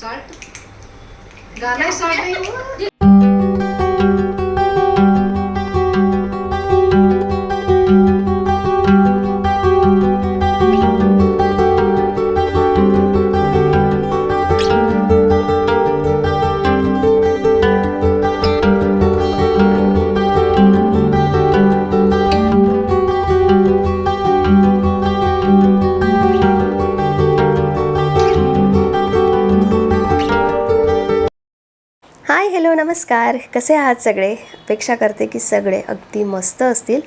Start गाना start नहीं hello नमस्कार. कसे आहात सगळे? अपेक्षा करते की सगळे अगदी मस्त असतील.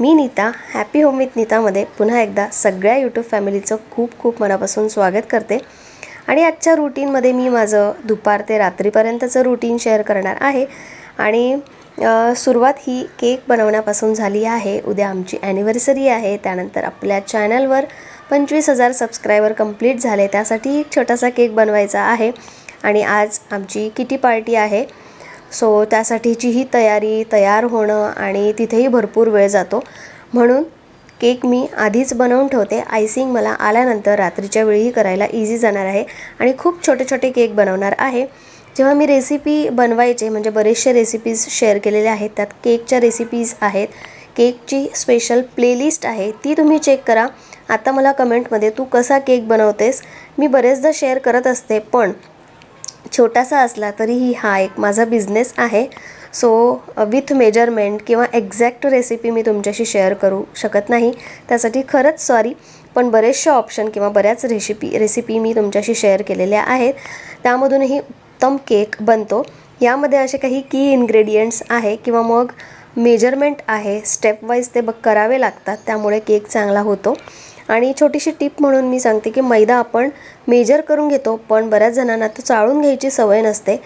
मी नीता हॅपी होम विथ नीतामध्ये पुन्हा एकदा सगळ्या यूट्यूब फॅमिलीचं खूप खूप मनापासून स्वागत करते. आणि आजच्या रुटीनमध्ये मी माझं दुपार ते रात्रीपर्यंतचं रुटीन शेअर करणार आहे. आणि सुरुवात ही केक बनवण्यापासून झाली आहे. उद्या आमची ॲनिव्हर्सरी आहे. त्यानंतर आपल्या चॅनलवर पंचवीस हजार सबस्क्रायबर कंप्लीट झाले. त्यासाठी एक छोटासा केक बनवायचा आहे. आणि आज आमची किटी पार्टी आहे. सो त्यासाठीचीही तयारी तयार होणं आणि तिथेही भरपूर वेळ जातो. म्हणून केक मी आधीच बनवून ठेवते. आयसिंग मला आल्यानंतर रात्रीच्या वेळीही करायला इझी जाणार आहे आणि खूप छोटे छोटे केक बनवणार आहे. जेव्हा मी रेसिपी बनवायचे म्हणजे बरेचसे रेसिपीज शेअर केलेले आहेत त्यात केकच्या रेसिपीज आहेत. केकची स्पेशल प्लेलिस्ट आहे ती तुम्ही चेक करा. आता मला कमेंटमध्ये तू कसा केक बनवतेस? मी बरेचदा शेअर करत असते पण छोटासा असला तरीही हा एक माझा बिझनेस आहे. सो विथ मेजरमेंट किंवा एक्झॅक्ट रेसिपी मी तुमच्याशी शेअर करू शकत नाही. त्यासाठी खरंच सॉरी पण बरेचशा ऑप्शन किंवा बऱ्याच रेसिपी रेसिपी मी तुमच्याशी शेअर केलेल्या आहेत. त्यामधूनही उत्तम केक बनतो. यामध्ये असे काही की इन्ग्रेडियंट्स आहे किंवा मग मेजरमेंट आहे. स्टेप वाईज ते बघ करावे लागतात. त्यामुळे केक चांगला होतो. आणि छोटीशी टिप म्हणून मी सांगते की मैदा आपण मेजर करून घेतो पण बऱ्याच जणांना तो चाळून घ्यायची सवय नसते.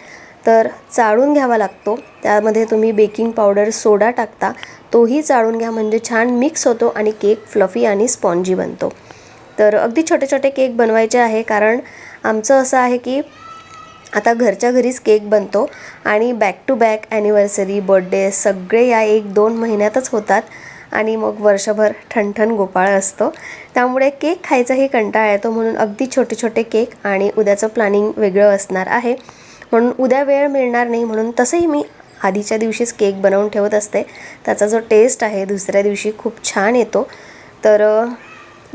तर चाळून घ्यावा लागतो. त्यामध्ये तुम्ही बेकिंग पावडर सोडा टाकता. तोही चाळून घ्या. म्हणजे छान मिक्स होतो आणि केक फ्लफी आणि स्पॉन्जी बनतो. तर अगदी छोटे छोटे केक बनवायचे आहे. कारण आमचं असं आहे की आता घरच्या घरीच केक बनतो आणि back to back anniversary birthday सगळे या एक दोन महिन्यातच होतात. आणि मग वर्षभर ठणठण गोपाळ असतो. त्यामुळे केक खायचाही कंटाळा येतो म्हणून अगदी छोटे छोटे केक आणि उद्याचं प्लॅनिंग वेगळं असणार आहे. म्हणून उद्या वेळ मिळणार नाही म्हणून तसंही मी आधीच्या दिवशीच केक बनवून ठेवत असते. त्याचा जो टेस्ट आहे दुसऱ्या दिवशी खूप छान येतो. तर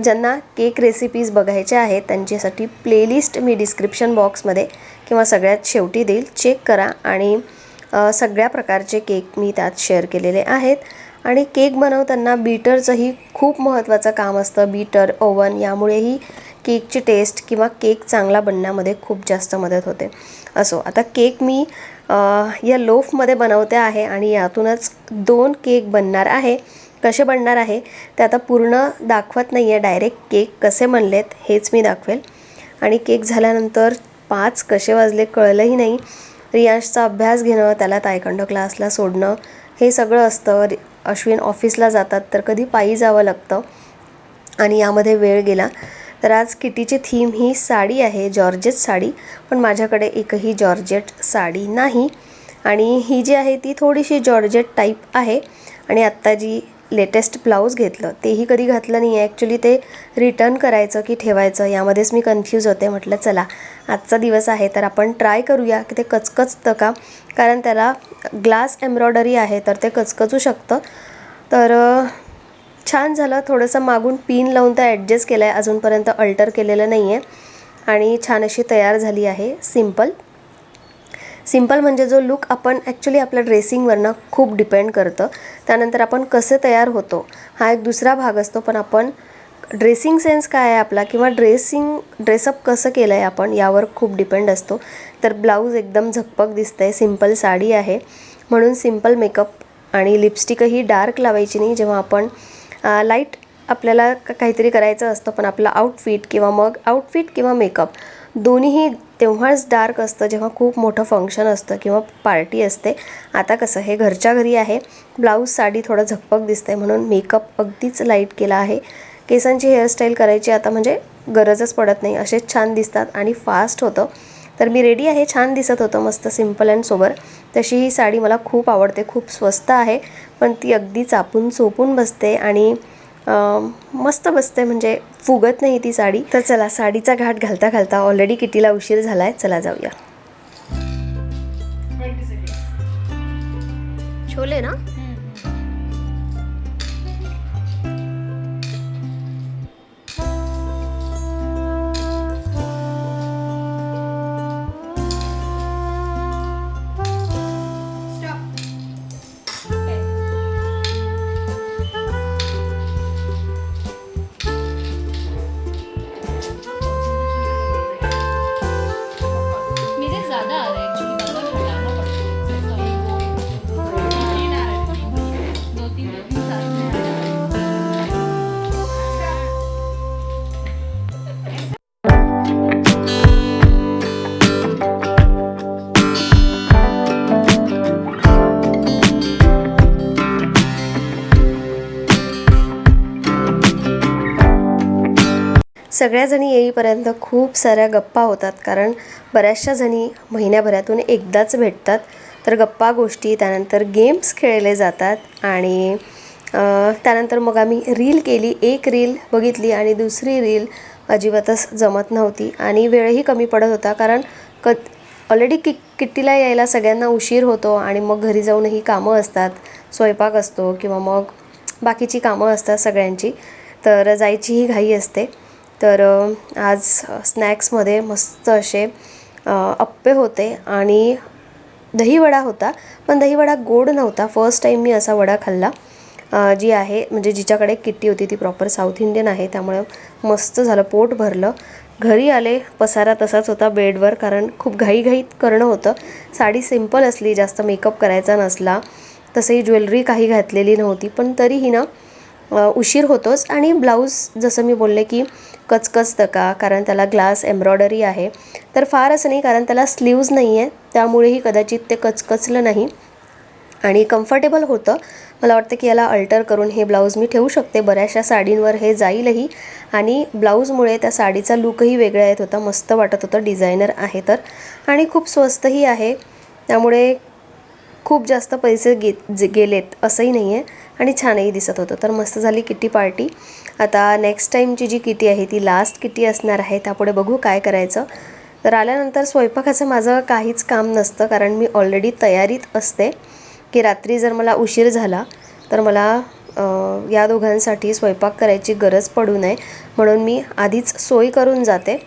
ज्यांना केक रेसिपीज बघायच्या आहेत त्यांच्यासाठी प्लेलिस्ट मी डिस्क्रिप्शन बॉक्समध्ये किंवा सगळ्यात शेवटी देईल. चेक करा आणि सगळ्या प्रकारचे केक मी त्यात शेअर केलेले आहेत. आणि केक बनवताना बीटरचंही खूप महत्त्वाचं काम असतं. बीटर ओव्हन यामुळेही केकची टेस्ट किंवा केक चांगला बनण्यामध्ये खूप जास्त मदत होते. असो आता केक मी या लोफमध्ये बनवते आहे आणि यातूनच दोन केक बनणार आहे. कसे बनणार आहे ते आता पूर्ण दाखवत नाही आहे डायरेक्ट केक कसे बनलेत हेच मी दाखवेल. आणि केक झाल्यानंतर पाच कसे वाजले कळलंही नाही. रियांशचा अभ्यास घेणं त्याला तायकंड क्लासला सोडणं हे सगळं असतं. अश्विन ऑफिसला जातात तर कधी पायी जावं लागतं आणि यामध्ये वेळ गेला. तर आज किटीची थीम ही साडी आहे जॉर्जेट साडी. पण माझ्याकडे एकही जॉर्जेट साडी नाही. आणि ही जी आहे ती थोडीशी जॉर्जेट टाईप आहे. आणि आत्ता जी लेटेस्ट ब्लाऊज घेतलं. तेही कधी घातलं नाही आहे ॲक्च्युली ते रिटर्न करायचं की ठेवायचं यामध्येच मी कन्फ्यूज होते. म्हटलं चला आजचा दिवस आहे तर आपण ट्राय करूया की ते कचकचतं का? कारण त्याला ग्लास एम्ब्रॉयडरी आहे तर ते कचकचू शकतं. तर छान झालं. थोडंसं मागून पिन लावून तर ॲडजस्ट केलं आहे अजूनपर्यंत अल्टर केलेलं नाही आहे आणि छान अशी तयार झाली आहे. सिंपल सिंपल म्हणजे जो लुक आपण ॲक्च्युली आपल्या ड्रेसिंगवरनं खूप डिपेंड करतं. त्यानंतर आपण कसे तयार होतो हा एक दुसरा भाग असतो. पण आपण ड्रेसिंग सेन्स काय आहे आपला किंवा ड्रेसिंग ड्रेसअप कसं केलं आहे आपण यावर खूप डिपेंड असतो. तर ब्लाऊज एकदम झकपक दिसतं आहे सिंपल साडी आहे. म्हणून सिंपल मेकअप आणि लिपस्टिकही डार्क लावायची नाही. जेव्हा आपण लाइट आपल्याला काहीतरी करायचं असतं पण आपलं आउटफिट किंवा मग आउटफिट किंवा मेकअप दोन्हीही तेव्हाच डार्क असतं जेव्हा खूप मोठं फंक्शन असतं किंवा पार्टी असते. आता कसं हे घरच्या घरी आहे. ब्लाऊज साडी थोडं झकपक दिसते म्हणून मेकअप अगदीच लाइट केला आहे. केसांची हेअरस्टाईल करायची आता म्हणजे गरजच पडत नाही. असेच छान दिसतात आणि फास्ट होतं. तर मी रेडी आहे छान दिसत होतं मस्त सिंपल अँड सोबर तशी ही साडी मला खूप आवडते खूप स्वस्त आहे. पण ती अगदी चापून चोपून बसते आणि मस्त बसते म्हणजे फुगत नाही ती साडी. तर चला साडीचा घाट घालता घालता ऑलरेडी किटीला उशीर झालाय. चला जाऊया. छोले ना? सगळ्याजणी येईपर्यंत खूप साऱ्या गप्पा होतात कारण बऱ्याचशा जणी महिन्याभरातून एकदाच भेटतात. तर गप्पा गोष्टी त्यानंतर गेम्स खेळले जातात आणि त्यानंतर मग आम्ही रील केली. एक रील बघितली आणि दुसरी रील अजिबातच जमत नव्हती आणि वेळही कमी पडत होता कारण क ऑलरेडी कि किट्टीला यायला सगळ्यांना उशीर होतो आणि मग घरी जाऊनही कामं असतात. स्वयंपाक असतो किंवा मग बाकीची कामं असतात सगळ्यांची. तर जायचीही घाई असते. तर आज स्नॅक्समध्ये मस्त असे अप्पे होते आणि दहीवडा होता पण दहीवडा गोड नव्हता. फर्स्ट टाईम मी असा वडा खाल्ला. जी आहे म्हणजे जिच्याकडे किट्टी होती ती प्रॉपर साऊथ इंडियन आहे त्यामुळे मस्त झालं पोट भरलं. घरी आले पसारा तसाच होता बेडवर कारण खूप घाईघाईत करणं होतं. साडी सिंपल असली जास्त मेकअप करायचा नसला तसंही ज्वेलरी काही घातलेली नव्हती पण तरीही ना उशीर होतोच. आणि ब्लाऊज जसं मी बोलले की कचकचतं का कारण त्याला ग्लास एम्ब्रॉयडरी आहे. तर फार असं नाही कारण त्याला स्लीव्ज नाही आहे त्यामुळेही कदाचित ते कचकचलं नाही. आणि कम्फर्टेबल होतं. मला वाटतं की याला अल्टर करून हे ब्लाऊज मी ठेवू शकते. बऱ्याचशा साडींवर हे जाईलही. आणि ब्लाऊजमुळे त्या साडीचा लुकही वेगळा येत होता. मस्त वाटत होतं. डिझायनर आहे तर. आणि खूप स्वस्तही आहे. त्यामुळे खूप जास्त पैसे गे गेलेत असंही नाही आहे आणि छानही दिसत होतं. तर मस्त झाली किटी पार्टी. आता नेक्स्ट टाईमची जी किटी आहे ती लास्ट किटी असणार आहे. त्यापुढे बघू काय करायचं. तर आल्यानंतर स्वयंपाकाचं माझं काहीच काम नसतं कारण मी ऑलरेडी तयारीत असते की रात्री जर मला उशीर झाला तर मला या दोघांसाठी स्वयंपाक करायची गरज पडू नये. म्हणून मी आधीच सोय करून जाते.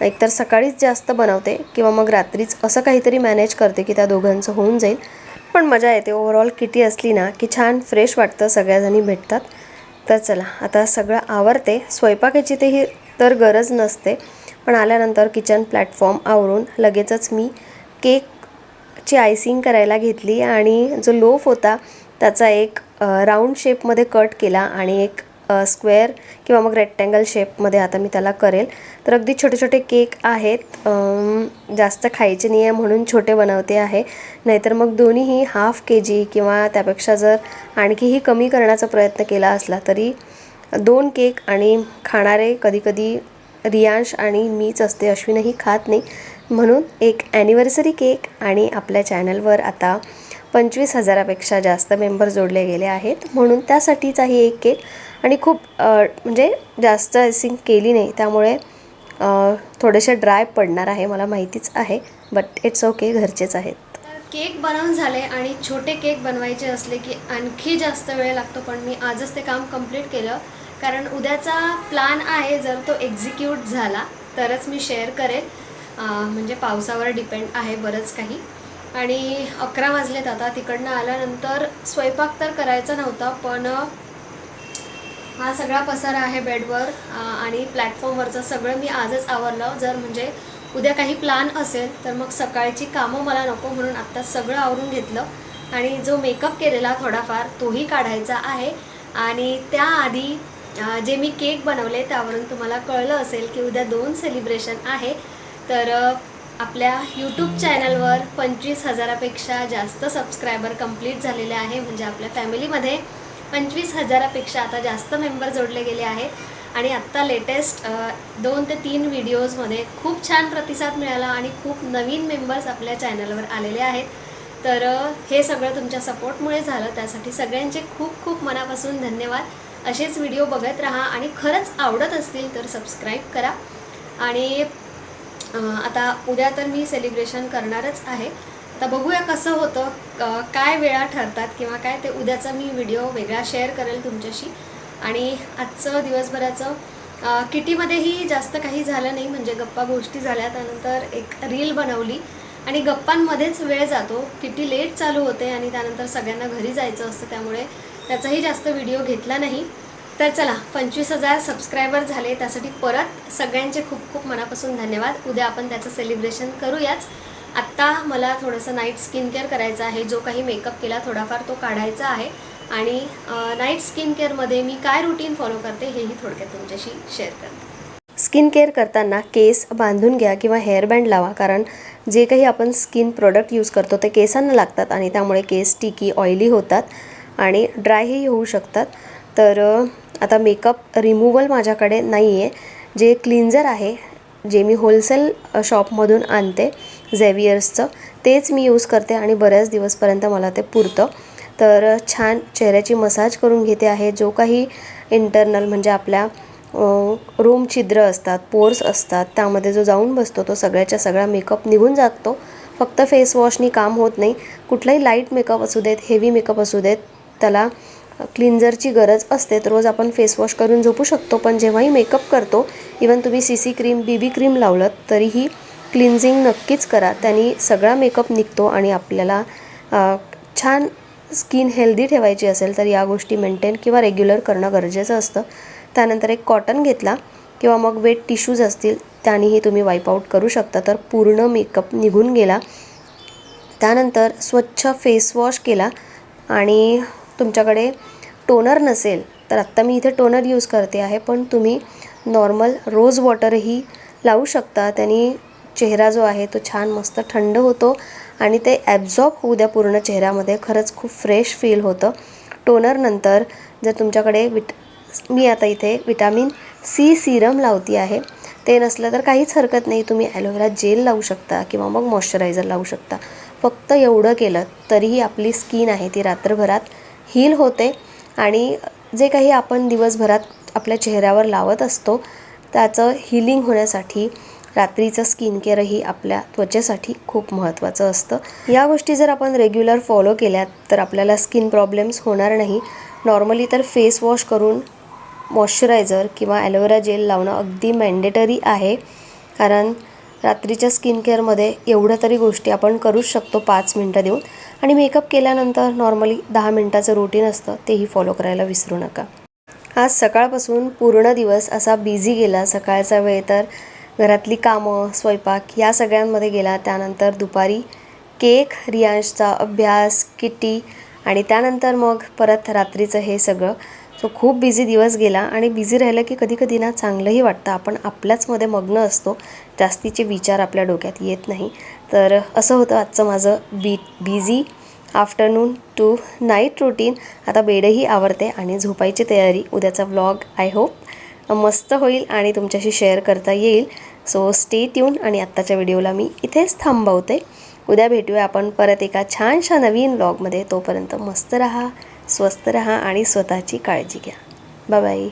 एकतर सकाळीच जास्त बनवते किंवा मग रात्रीच असं काहीतरी मॅनेज करते की त्या दोघांचं होऊन जाईल. पण मजा येते. ओव्हरऑल किटी असली ना की छान फ्रेश वाटतं सगळ्याजणी भेटतात. तर चला आता सगळं आवरते. स्वयंपाकाची ते ही तर गरज नसते. पण आल्यानंतर किचन प्लॅटफॉर्म आवरून लगेचच मी केकची आयसिंग करायला घेतली आणि जो लोफ होता त्याचा एक राऊंड शेपमध्ये कट केला आणि एक स्क्वेअर किंवा मग रेक्टँगल शेपमध्ये आता मी त्याला करेल. तर अगदी छोटे छोटे केक आहेत. जास्त खायचे नाही आहे म्हणून छोटे बनवते आहे. नाहीतर मग दोन्हीही हाफ के जी किंवा त्यापेक्षा जर आणखीही कमी करण्याचा प्रयत्न केला असला तरी दोन केक आणि खाणारे कधीकधी रियांश आणि मीच असते अश्विनही खात नाही. म्हणून एक ॲनिव्हर्सरी केक आणि आपल्या चॅनलवर आता पंचवीस हजारापेक्षा जास्त मेंबर जोडले गेले आहेत. म्हणून त्यासाठीचाही एक केक आणि खूप म्हणजे जास्त आयसिंग केली नाही. त्यामुळे थोडेसे ड्राय पडणार आहे मला माहितीच आहे बट इट्स ओके घरचेच आहेत. तर केक बनवून झाले आणि छोटे केक बनवायचे असले की आणखी जास्त वेळ लागतो पण मी आजच ते काम कंप्लीट केलं. कारण उद्याचा प्लॅन आहे जर तो एक्झिक्यूट झाला तरच मी शेअर करेल. म्हणजे पावसावर डिपेंड आहे बरंच काही. आणि अकरा वाजलेत आता तिकडनं आल्यानंतर स्वयंपाक तर करायचा नव्हता पण हा सगळा पसारा आहे बेडवर आणि प्लॅटफॉर्मवरचं सगळं मी आजच आवरलं. जर म्हणजे उद्या काही प्लान असेल तर मग सकाळची कामं मला नको म्हणून आत्ता सगळं आवरून घेतलं. आणि जो मेकअप केलेला थोडाफार तोही काढायचा आहे. आणि त्याआधी जे मी केक बनवले त्यावरून तुम्हाला कळलं असेल की उद्या दोन सेलिब्रेशन आहे. तर आपल्या यूट्यूब चॅनलवर पंचवीस हजारापेक्षा जास्त सबस्क्रायबर कंप्लीट झालेले आहे. म्हणजे आपल्या फॅमिलीमध्ये पंचवीस हजारापेक्षा आता जास्त मेंबर जोडले गेले आहेत. आणि आत्ता लेटेस्ट दोन ते तीन व्हिडिओजमध्ये खूप छान प्रतिसाद मिळाला आणि खूप नवीन मेंबर्स आपल्या चॅनलवर आलेले आहेत. तर हे सगळं तुमच्या सपोर्टमुळे झालं. त्यासाठी सगळ्यांचे खूप खूप मनापासून धन्यवाद. असेच व्हिडिओ बघत राहा आणि खरंच आवडत असतील तर सबस्क्राईब करा. आणि आता उद्या तर मी सेलिब्रेशन करणारच आहे. आता बघूया कसं होतं काय वेळा ठरतात किंवा काय ते उद्याचा मी व्हिडिओ वेगळा शेअर करेल तुमच्याशी. आणि आजचं दिवसभराचं किटीमध्येही जास्त काही झालं नाही म्हणजे गप्पा गोष्टी झाल्या त्यानंतर एक रील बनवली. आणि गप्पांमध्येच वेळ जातो. किती लेट चालू होते आणि त्यानंतर सगळ्यांना घरी जायचं असतं त्यामुळे त्याचाही जास्त व्हिडिओ घेतला नाही. तर चला पंचवीस हजार सबस्क्रायबर झाले त्यासाठी परत सगळ्यांचे खूप खूप मनापासून धन्यवाद. उद्या आपण त्याचं सेलिब्रेशन करूयाच. आत्ता मला थोडंसं नाईट स्किन केअर करायचं आहे. जो काही मेकअप केला थोडाफार तो काढायचा आहे. आणि नाईट स्किन केअरमध्ये मी काय रुटीन फॉलो करते हेही थोडक्यात तुमच्याशी शेअर करते. स्किन केअर करताना केस बांधून घ्या किंवा हेअरबँड लावा. कारण जे काही आपण स्किन प्रोडक्ट यूज करतो ते केसांना लागतात आणि त्यामुळे केस टिकी ऑइली होतात आणि ड्रायही होऊ शकतात. तर आता मेकअप रिमूवल माझ्याकडे नाही आहे जे क्लिन्झर आहे जे मी होलसेल शॉपमधून आणते झेवियर्सचं तेच मी यूज करते आणि बऱ्याच दिवसपर्यंत मला ते पुरतं. तर छान चेहऱ्याची मसाज करून घेते आहे. जो काही इंटरनल म्हणजे आपल्या रूम छिद्र असतात पोर्स असतात त्यामध्ये जो जाऊन बसतो तो सगळ्याच्या सगळा मेकअप निघून जातो. फक्त फेस वॉशनी काम होत नाही. कुठलाही लाइट मेकअप असू देत हेवी मेकअप असू देत त्याला क्लिन्झरची गरज असते तर रोज आपण फेसवॉश करून झोपू शकतो पण जेव्हाही मेकअप करतो इवन तुम्ही C C cream B B cream लावलं तरीही क्लिन्झिंग नक्कीच करा. त्यांनी सगळा मेकअप निघतो आणि आपल्याला छान स्किन हेल्दी ठेवायची असेल तर या गोष्टी मेंटेन किंवा रेग्युलर करणं गरजेचं असतं. त्यानंतर एक कॉटन घेतला किंवा मग वेट टिश्यूज असतील त्यानेही तुम्ही वाईप आऊट करू शकता. तर पूर्ण मेकअप निघून गेला. त्यानंतर स्वच्छ फेसवॉश केला आणि तुमच्याकडे टोनर नसेल तर आत्ता मी इथे टोनर यूज करते आहे पण तुम्ही नॉर्मल रोज वॉटरही लावू शकता. त्याने चेहरा जो आहे तो छान मस्त थंड होतो आणि ते ॲब्झॉर्ब होऊ द्या पूर्ण चेहऱ्यामध्ये खरंच खूप फ्रेश फील होतं. टोनरनंतर जर तुमच्याकडे विट मी आता इथे विटॅमिन सी सिरम लावती आहे. ते नसलं तर काहीच हरकत नाही. तुम्ही ॲलोवेरा जेल लावू शकता किंवा मग मॉइश्चरायझर लावू शकता. फक्त एवढं केलं तरीही आपली स्किन आहे ती रात्रभरात हील होते. आणि जे काही आपण दिवसभरात आपल्या चेहऱ्यावर लावत असतो त्याचं हिलिंग होण्यासाठी रात्रीचं स्किन केअरही आपल्या त्वचेसाठी खूप महत्त्वाचं असतं. या गोष्टी जर आपण रेग्युलर फॉलो केल्या तर आपल्याला स्किन प्रॉब्लेम्स होणार नाही. नॉर्मली तर फेस वॉश करून मॉइश्चरायझर किंवा ॲलोवेरा जेल लावणं अगदी मॅन्डेटरी आहे. कारण रात्रीच्या स्किन केअरमध्ये एवढ्या तरी गोष्टी आपण करूच शकतो पाच मिनटं देऊन. आणि मेकअप केल्यानंतर नॉर्मली दहा मिनटाचं रुटीन असतं तेही फॉलो करायला विसरू नका. आज सकाळपासून पूर्ण दिवस असा बिझी गेला. सकाळचा वेळ तर घरातली कामं स्वयंपाक या सगळ्यांमध्ये गेला. त्यानंतर दुपारी केक रियांशचा अभ्यास किटी आणि त्यानंतर मग परत रात्रीचं हे सगळं. सो खूप बिझी दिवस गेला आणि बिझी राहिलं की कधी कधी ना चांगलंही वाटतं. आपण आपल्याचमध्ये मग्न असतो. जास्तीचे विचार आपल्या डोक्यात येत नाही. तर असं होतं आजचं माझं be busy afternoon to night routine आता बेडही आवडते आणि झोपायची तयारी. उद्याचा व्लॉग आय होप मस्त होईल आणि तुमच्याशी शेअर करता येईल. सो स्टे ट्यून आणि आत्ताच्या व्हिडिओला मी इथेच थांबवते. उद्या भेटूया आपण परत एका छानशा नवीन ब्लॉगमध्ये तोपर्यंत मस्त रहा स्वस्त रहा आणि स्वतःची काळजी घ्या. बाय